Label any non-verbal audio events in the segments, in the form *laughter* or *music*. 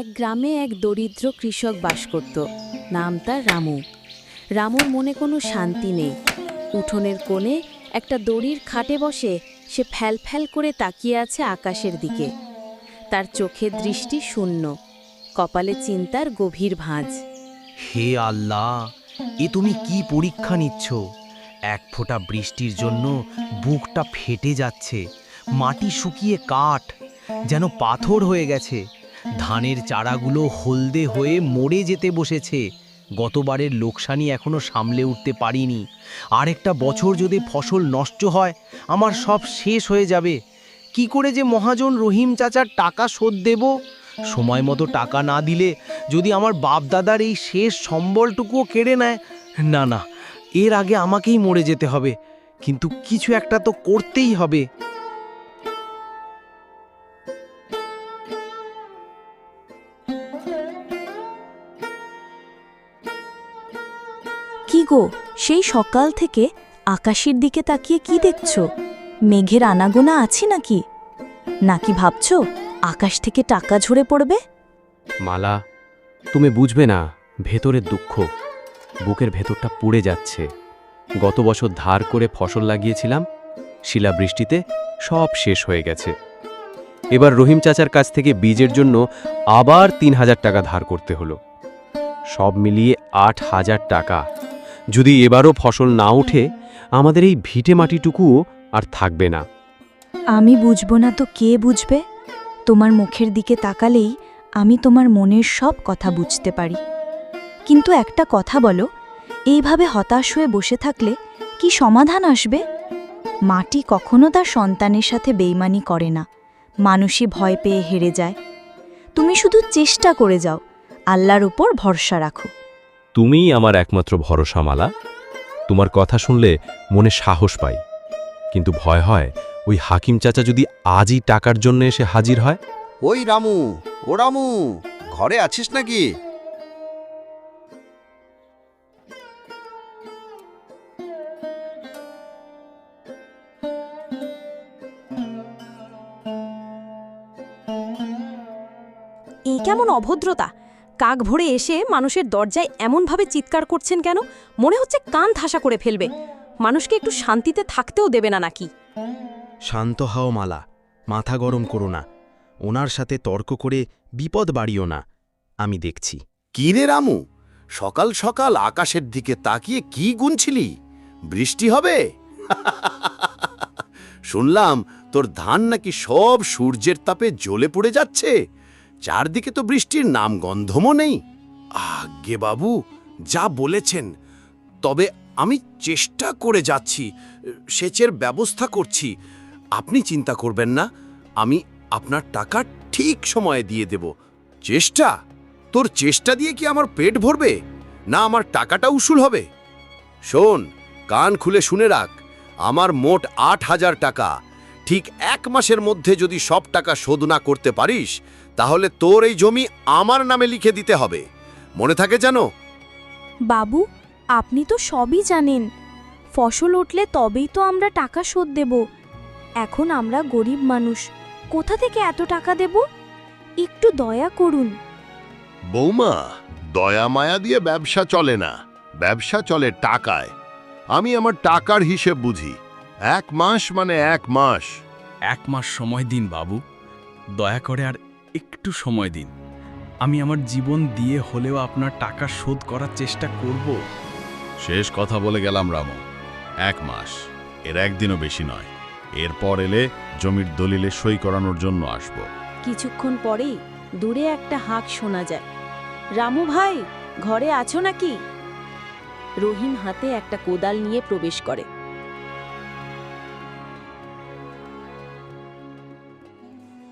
এক গ্রামে এক দরিদ্র কৃষক বাস করত। নাম তার রামু। রামুর মনে কোনো শান্তি নেই। উঠোনের কোণে একটা দড়ির খাটে বসে সে ফ্যাল ফ্যাল করে তাকিয়ে আছে আকাশের দিকে। তার চোখের দৃষ্টি শূন্য। কপালে চিন্তার গভীর ভাঁজ। হে আল্লাহ, এ তুমি কি পরীক্ষা নিচ্ছ? এক ফোঁটা বৃষ্টির জন্য বুকটা ফেটে যাচ্ছে, মাটি শুকিয়ে কাঠ, যেন পাথর হয়ে গেছে। ধানের চারাগুলো হলদে হয়ে মরে যেতে বসেছে। গতবারের লোকসানি এখনও সামলে উঠতে পারিনি। আরেকটা বছর যদি ফসল নষ্ট হয়, আমার সব শেষ হয়ে যাবে। কি করে যে মহাজন রহিম চাচার টাকা শোধ দেব? সময় মতো টাকা না দিলে যদি আমার বাপ দাদার এই শেষ সম্বলটুকুও কেড়ে নেয়? না না, এর আগে আমাকেই মরে যেতে হবে। কিন্তু কিছু একটা তো করতেই হবে। কি গো? সেই সকাল থেকে আকাশের দিকে তাকিয়ে কি দেখছ? মেঘের আনাগোনা আছে নাকি? নাকি ভাবছ আকাশ থেকে টাকা ঝরে পড়বে? মালা, তুমি বুঝবে না, ভেতরের দুঃখ। বুকের ভেতরটা পুড়ে যাচ্ছে। গত বছর ধার করে ফসল লাগিয়েছিলাম, শিলাবৃষ্টিতে সব শেষ হয়ে গেছে। এবার রহিম চাচার কাছ থেকে বীজের জন্য আবার তিন হাজার টাকা ধার করতে হলো। সব মিলিয়ে আট হাজার টাকা। যদি এবারও ফসল না ওঠে, আমাদের এই ভিটে মাটিটুকুও আর থাকবে না। আমি বুঝব না তো কে বুঝবে? তোমার মুখের দিকে তাকালেই আমি তোমার মনের সব কথা বুঝতে পারি। কিন্তু একটা কথা বলো, এইভাবে হতাশ হয়ে বসে থাকলে কি সমাধান আসবে? মাটি কখনো তার সন্তানের সাথে বেইমানি করে না। মানুষই ভয় পেয়ে হেরে যায়। তুমি শুধু চেষ্টা করে যাও, আল্লাহর উপর ভরসা রাখো। তুমিই আমার একমাত্র ভরসা মালা তোমার কথা শুনলে মনে সাহস পাই। কিন্তু ভয় হয় ওই হাকিম চাচা যদি আজই টাকার জন্য এসে হাজির হয়? ওই রামু ও রামু ঘরে আছিস নাকি? এই কেমন অভদ্রতা? কাক ভরে এসে মানুষের দরজায় এমনভাবে চিৎকার করছেন কেন? মনে হচ্ছে কান ঠাসা করে ফেলবে। মানুষকে একটু শান্তিতে থাকতেও দেবে না নাকি? শান্ত হও মালা মাথা গরম করো না। ওনার সাথে তর্ক করে বিপদ বাড়িও না। আমি দেখছি। কি রে রামু? সকাল সকাল আকাশের দিকে তাকিয়ে কি গুনছিলি? বৃষ্টি হবে? *laughs* শুনলাম তোর ধান নাকি সব সূর্যের তাপে জ্বলে পড়ে যাচ্ছে। চারদিকে তো বৃষ্টির নাম গন্ধমও নেই। আগে বাবু, যা বলেছেন, তবে আমি চেষ্টা করে যাচ্ছি, সেচের ব্যবস্থা করছি। আপনি চিন্তা করবেন না, আমি আপনার টাকা ঠিক সময়ে দিয়ে দেব। চেষ্টা? তোর চেষ্টা দিয়ে কি আমার পেট ভরবে? না আমার টাকাটা উসুল হবে? শোন, কান খুলে শুনে রাখ, আমার মোট আট হাজার টাকা। ঠিক এক মাসের মধ্যে যদি সব টাকা শোধ না করতে পারিস তাহলে তোর এই জমি আমার নামে লিখে দিতে হবে। মনে থাকে জানো? বাবু আপনি তো সবই জানেন। ফসল উঠলে তবেই তো আমরা টাকা শোধ দেব। এখন আমরা গরিব মানুষ। কোথা থেকে এত টাকা দেব? একটু দয়া করুন। বৌমা দয়া মায়া দিয়ে ব্যবসা চলে না। ব্যবসা চলে টাকায়। আমি আমার টাকার হিসেব বুঝি। এক মাস মানে এক মাস। এক মাস সময় দিন বাবু। দয়া করে আর একটু সময় দিন। আমি আমার জীবন দিয়ে হলেও আপনার টাকা শোধ করার চেষ্টা করব। শেষ কথা বলে গেলাম রামু। এক মাস। এর একদিনও বেশি নয়। এরপর এলে জমির দলিলে সই করানোর জন্য আসব। কিছুক্ষণ পরেই দূরে একটা হাঁক শোনা যায়। রামু ভাই ঘরে আছো নাকি? রহিম হাতে একটা কোদাল নিয়ে প্রবেশ করে।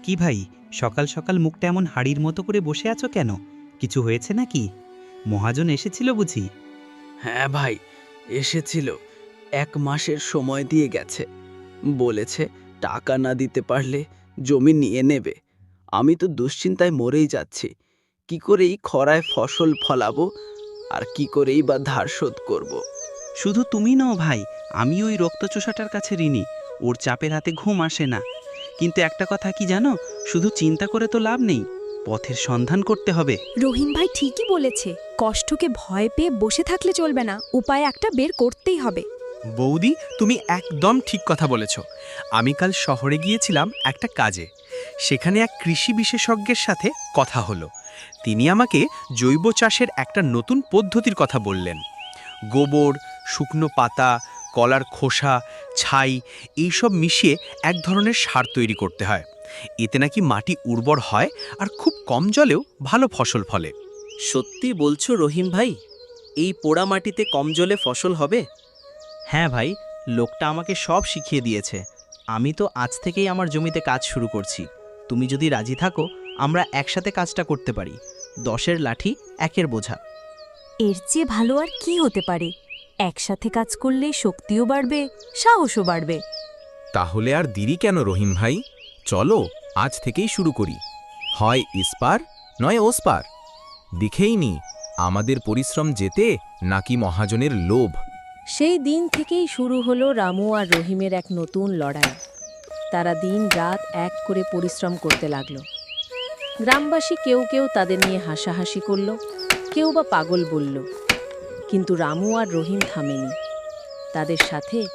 কি ভাই? সকাল সকাল মুখটা এমন হাড়ির মতো করে বসে আছো কেন? কিছু হয়েছে নাকি? মহাজন এসেছিল বুঝি? হ্যাঁ ভাই এসেছিল। এক মাসের সময় দিয়ে গেছে। বলেছে টাকা না দিতে পারলে জমি নিয়ে নেবে। আমি তো দুশ্চিন্তায় মরেই যাচ্ছি। কি করেই খরায় ফসল ফলাবো আর কি করেই বা ধার শোধ করব। শুধু তুমি নও ভাই আমি ওই রক্তচোষাটার কাছে ঋণী। ওর চাপের হাতে ঘুম আসে না। কিন্তু একটা কথা কি জানো? শুধু চিন্তা করে তো লাভ নেই পথের সন্ধান করতে হবে। রহিম ভাই ঠিকই বলেছে কষ্টকে ভয় পেয়ে বসে থাকলে চলবে না উপায় একটা বের করতেই হবে। বৌদি তুমি একদম ঠিক কথা বলেছ। আমি কাল শহরে গিয়েছিলাম একটা কাজে। সেখানে এক কৃষি বিশেষজ্ঞের সাথে কথা হলো। তিনি আমাকে জৈব চাষের একটা নতুন পদ্ধতির কথা বললেন। গোবর শুকনো পাতা কলার খোসা ছাই এইসব মিশিয়ে এক ধরনের সার তৈরি করতে হয়। এতে নাকি মাটি উর্বর হয় আর খুব কম জলেও ভালো ফসল ফলে। সত্যি বলছো রহিম ভাই? এই পোড়া মাটিতে কম জলে ফসল হবে? হ্যাঁ ভাই লোকটা আমাকে সব শিখিয়ে দিয়েছে। আমি তো আজ থেকেই আমার জমিতে কাজ শুরু করছি। তুমি যদি রাজি থাকো আমরা একসাথে কাজটা করতে পারি। দশের লাঠি একের বোঝা। এর চেয়ে ভালো আর কি হতে পারে? একসাথে কাজ করলে শক্তিও বাড়বে সাহসও বাড়বে। তাহলে আর দেরি কেন রহিম ভাই? চলো আজ থেকেই শুরু করি। হয় ইস্পার নয় ওসপার। দেখেই নি আমাদের পরিশ্রম যেতে নাকি মহাজনের লোভ। সেই দিন থেকেই শুরু হলো রামু আর রহিমের এক নতুন লড়াই। তারা দিন রাত এক করে পরিশ্রম করতে লাগল। গ্রামবাসী কেউ কেউ তাদের নিয়ে হাসাহাসি করল কেউ বা পাগল বলল। কিন্তু রামু আর রহিম থামেনি। তাদের সাথে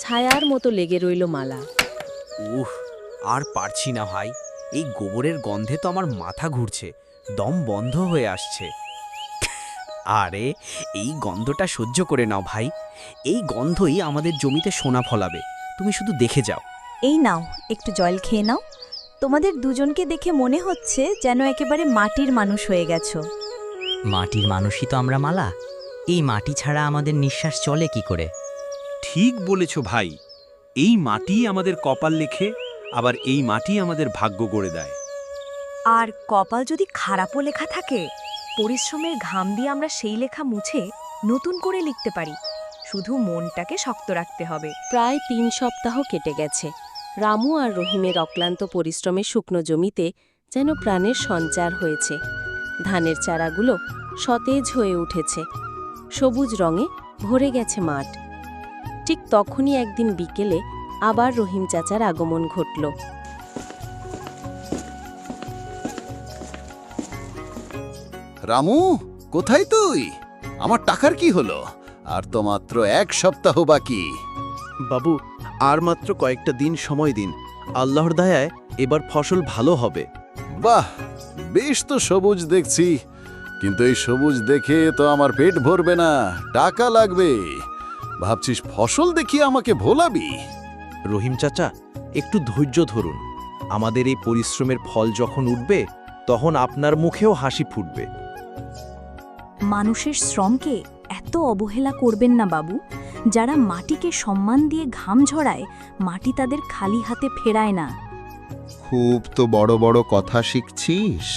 ছায়ার মতো লেগে রইল মালা। উহ আর পারছি না ভাই। এই গোবরের গন্ধে তো আমার মাথা ঘুরছে দম বন্ধ হয়ে আসছে। আরে এই গন্ধটা সহ্য করে নাও ভাই। এই গন্ধই আমাদের জমিতে সোনা ফলাবে। তুমি শুধু দেখে যাও। এই নাও একটু জল খেয়ে নাও। তোমাদের দুজনকে দেখে মনে হচ্ছে যেন একেবারে মাটির মানুষ হয়ে গেছো। মাটির মানুষই তো আমরা মালা। এই মাটি ছাড়া আমাদের নিঃশ্বাস চলে কি করে? ঠিক বলেছ ভাই। এই মাটি আমাদের কপাল লেখে আবার এই মাটি আমাদের ভাগ্য গড়ে দেয়। আর কপাল যদি খারাপও লেখা থাকে পরিশ্রমের ঘাম দিয়ে আমরা সেই লেখা মুছে নতুন করে লিখতে পারি। শুধু মনটাকে শক্ত রাখতে হবে। প্রায় তিন সপ্তাহ কেটে গেছে। রামু আর রহিমের অক্লান্ত পরিশ্রমে শুকনো জমিতে যেন প্রাণের সঞ্চার হয়েছে। ধানের চারাগুলো সতেজ হয়ে উঠেছে। সবুজ রঙে ভরে গেছে মাঠ। ঠিক তখনই একদিন বিকেলে আবার রহিম চাচার আগমন ঘটল। রামু কোথায় তুই? আমার টাকার কি হলো? আর তো মাত্র এক সপ্তাহ বাকি। বাবু আর মাত্র কয়েকটা দিন সময় দিন। আল্লাহর দয়ায় এবার ফসল ভালো হবে। বাহ বেশ তো সবুজ দেখছি। কিন্তু এই সবুজ দেখে তো আমার পেট ভরবে না টাকা লাগবে। ভাবছিস ফসল দেখিয়ে আমাকে ভোলাবি? রহিম চাচা একটু ধৈর্য ধরুন। আমাদের এই পরিশ্রমের ফল যখন উঠবে তখন আপনার মুখেও হাসি ফুটবে। মানুষের শ্রমকে এত অবহেলা করবেন না বাবু। যারা মাটিকে সম্মান দিয়ে ঘাম ঝরায় মাটি তাদের খালি হাতে ফেরায় না। খুব তো বড় বড় কথা শিখছিস।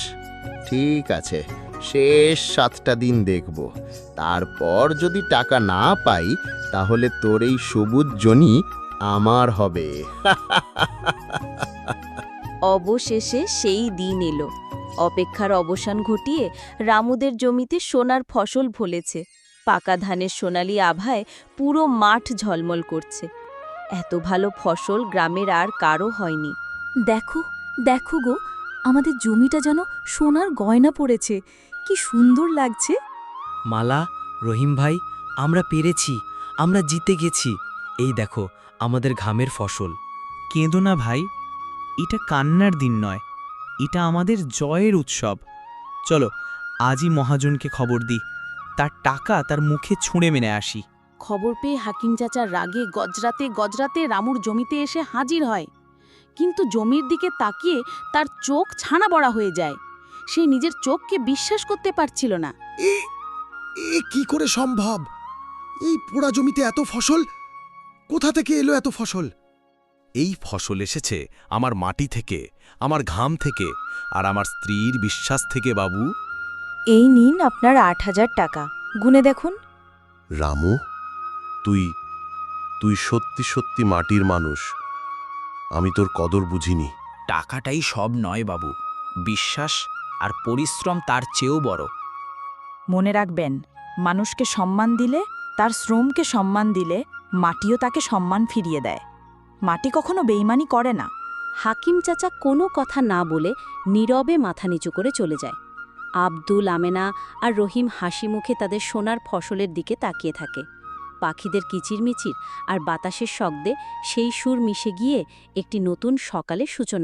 ঠিক আছে শেষ সাতটা দিন দেখব। তারপর যদি টাকা না পাই, তাহলে তোর এই সবুজ জনি আমার হবে। অবশেষে সেই দিন এলো। অপেক্ষার অবসান ঘটিয়ে রামুদের জমিতে সোনার ফসল ফলেছে। পাকা ধানের সোনালি আভায় পুরো মাঠ ঝলমল করছে। এত ভালো ফসল গ্রামের আর কারও হয়নি। দেখো দেখো গো, আমাদের জমিটা যেন সোনার গয়না পড়েছে। কি সুন্দর লাগছে। মালা রহিম ভাই আমরা পেরেছি আমরা জিতে গেছি। এই দেখো আমাদের ঘামের ফসল। কেঁদো না ভাই এটা কান্নার দিন নয় এটা আমাদের জয়ের উৎসব। চলো আজই মহাজনকে খবর দিই তার টাকা তার মুখে ছুঁড়ে মেনে আসি। খবর পেয়ে হাকিম চাচার রাগে গজরাতে গজরাতে রামুর জমিতে এসে হাজির হয়। কিন্তু জমির দিকে তাকিয়ে তার চোখ ছানা বড়া হয়ে যায়। সে নিজের চোখকে বিশ্বাস করতে পারছিল না। এ কি করে সম্ভব? এই পোড়া জমিতে এত ফসল? কোথা থেকে এলো এত ফসল? এই ফসল এসেছে আমার মাটি থেকে আমার ঘাম থেকে আর আমার স্ত্রীর বিশ্বাস থেকে বাবু। এই নিন আপনার আট হাজার টাকা। গুনে দেখুন। রামু তুই তুই সত্যি সত্যি মাটির মানুষ। আমি তোর কদর বুঝিনি। টাকাটাই সব নয় বাবু। বিশ্বাস আর পরিশ্রম তার চেয়েও বড়। মনে রাখবেন মানুষকে সম্মান দিলে তার শ্রমকে সম্মান দিলে মাটিও তাকে সম্মান ফিরিয়ে দেয়। মাটি কখনো বেইমানি করে না। হাকিম চাচা কোনো কথা না বলে নীরবে মাথা নিচু করে চলে যায়। আব্দুল আমেনা আর রহিম হাসি মুখে তাদের সোনার ফসলের দিকে তাকিয়ে থাকে। পাখিদের কিচিরমিচির আর বাতাসের শব্দে সেই সুর মিশে গিয়ে একটি নতুন সকালের সূচনা